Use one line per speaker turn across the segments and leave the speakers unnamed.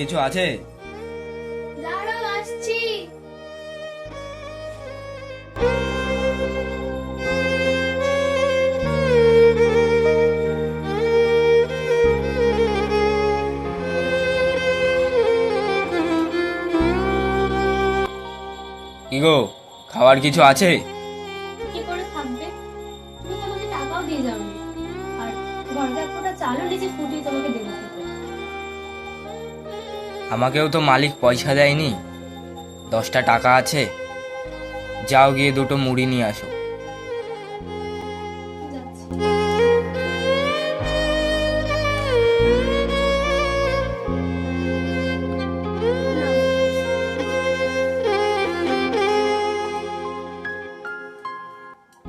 কিছু আছে?
দাঁড়াও আসছি।
কি গো খাবার কিছু আছে?
কি করে থাকবে? তুমি তো আমাকে টাকাও দিয়ে যাও আর ঘরে এক চালও নিচে ফুটিয়ে তোমাকে দেবো।
আমাকেও তো মালিক পয়সা দেয়নি। দশটা টাকা আছে। যাও গিয়ে দুটো মুড়ি নিয়ে আসো।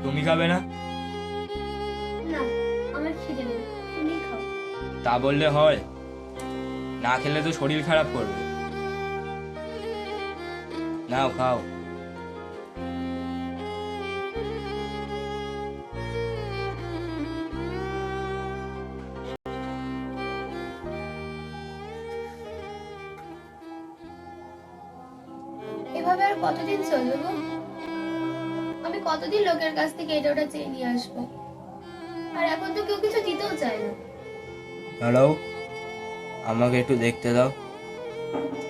তুমি খাবে না? তা বললে হয়। না খেলে তো শরীর খারাপ করবে। নাও খাও।
এভাবে আর কতদিন চলবে গো? আমি কতদিন লোকের কাছ থেকে এটা ওটা চেয়ে নিয়ে আসব? আর এখন তো কেউ কিছু দিতেও চায় না।
দাঁড়াও। আমাকে একটু দেখতে দাও।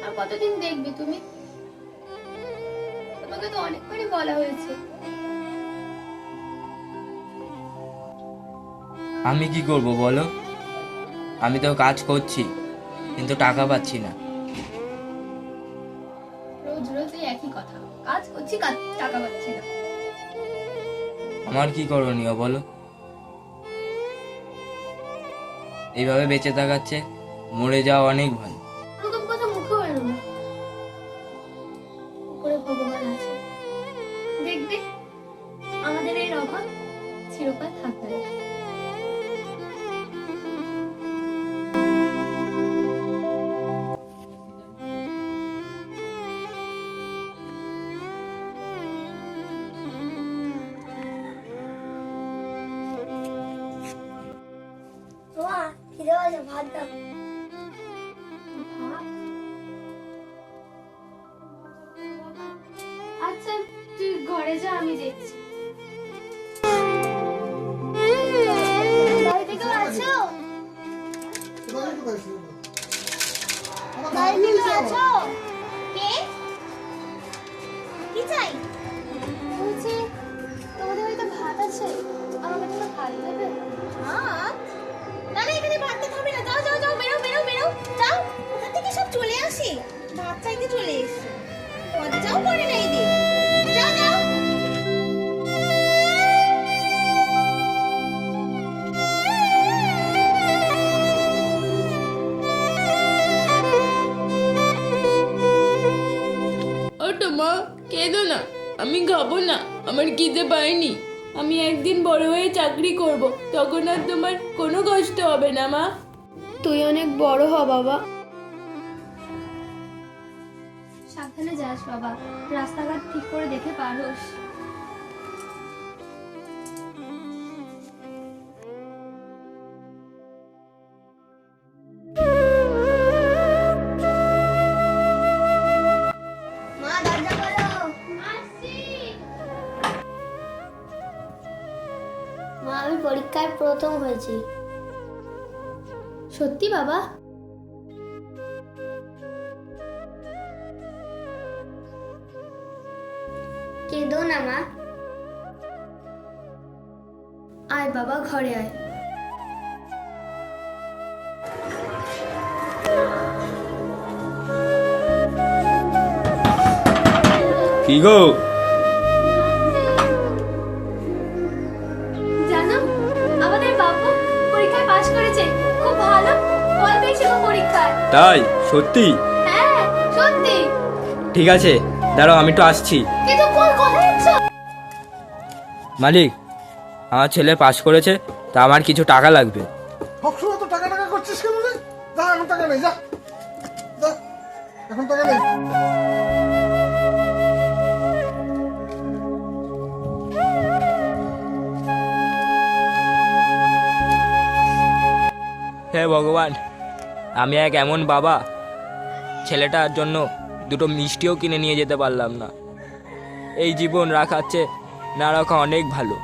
আর কতদিন দেখবে তুমি? তোমাকে তো অনেকবারই বলা হয়েছে।
আমি কি করব বলো? আমি তো কাজ করছি কিন্তু টাকা পাচ্ছি না।
রোজ রোজ একই কথা। কাজ করছি টাকা পাচ্ছি না।
আমার কি করণীয় বলো? এইভাবে বেঁচে থাকাচ্ছে মরে যাওয়া অনেক ভালো
কথা আমাদের এই অভাব চিরকাল থাকবে না।
মা, খিদে ভাত দাও।
আচ্ছা তুই ঘরে যা, আমি দেখছি।
সব চলে আসে? ভাত চাইতে চলে এসছে। লজ্জাও করে
ওটো মা কেঁদো না। আমি খাব না। আমার খিদে পায়নি। আমি একদিন বড় হয়ে চাকরি করব। তখন আর তোমার কোনো কষ্ট হবে না মা।
তুই অনেক বড় হ বাবা। সাবধানে যাস বাবা। রাস্তাঘাট ঠিক করে দেখে পার হোস।
প্রথম হয়েছি।
সত্যি বাবা?
কেঁদো না মা।
আয় বাবা ঘরে আয়।
কি গো?
করেছে? খুব ভালো। ফল পেয়েছে গো পরীক্ষায়।
তাই? সত্যি?
হ্যাঁ সত্যি।
ঠিক আছে দাঁড়াও আমি একটু আসছি।
কিন্তু কোন যাচ্ছ
মালিক আমার ছেলে পাস করেছে তা আমার কিছু টাকা লাগবে।
সবসময় তো টাকা টাকা করছিস কেন রে? যা এখন টাকা নেই যা। যা এখন টাকা নেই
ভগবান। আমি এক এমন বাবা, ছেলেটার জন্য দুটো মিষ্টিও কিনে নিয়ে যেতে পারলাম না। এই জীবন রাখাচ্ছে না রাখা অনেক ভালো।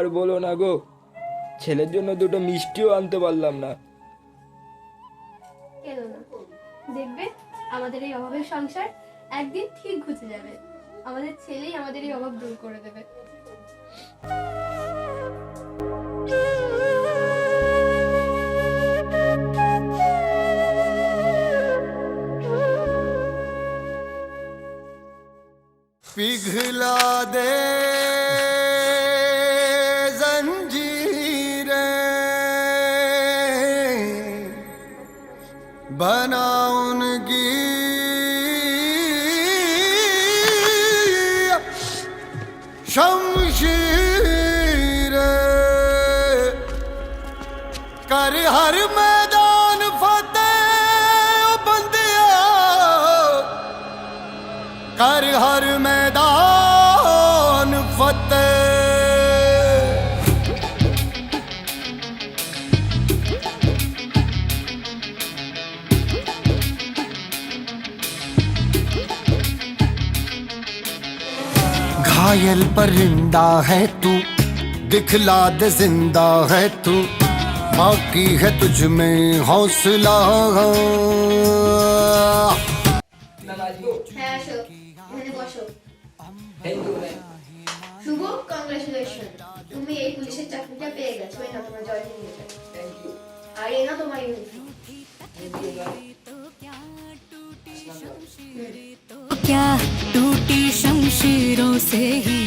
আর বলো না গো ছেলের জন্য দুটো মিষ্টিও আনতে পারলাম না
কেঁদো না দেখবে আমাদের এই অভাবের সংসার একদিন ঠিক ঘুচে যাবে আমাদের ছেলেই আমাদের এই অভাব দূর করে দেবে
पिघला दे कर हर मैदान फतेह ओ बंदिया कर हर मैदान फतेह घायल परिंदा है तू दिखला दे जिंदा है तू बाकी है तुझ में हौसला
হ্যাঁ আসো এখানে বসো শুভ কংগ্রেচুলেশন তুমি এই পুলিশের চাকরিটা পেয়ে গেছো এই না তোমার জয়নিং লেটার আর এই না তোমার ইউনিফর্ম
क्या टूटी शमशीरों से ही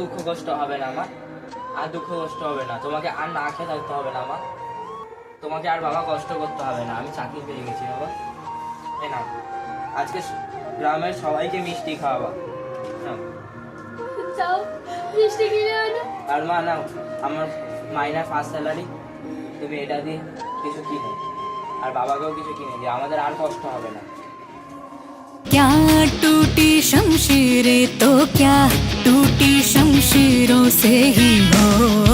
দুঃখ কষ্ট হবে না মা আর দুঃখ কষ্ট হবে না তোমাকে আর না খেয়ে থাকতে হবে না মা তোমাকে আর বাবা কষ্ট করতে হবে না আমি চাকরি পেয়ে গেছি বাবা এ না আজকে স- গ্রামের সবাইকে মিষ্টি খাওয়াবা নাও।
যাও মিষ্টি কিনে আনো
আর মা নাও আমার মাইনা ফার্স্ট স্যালারি তুমি এটা দিয়ে কিছু কিনো আর বাবাকেও কিছু কিনে দিও আমাদের আর কষ্ট হবে না
क्या टूटी शमशीरें तो क्या टूटी शमशीरों से ही हो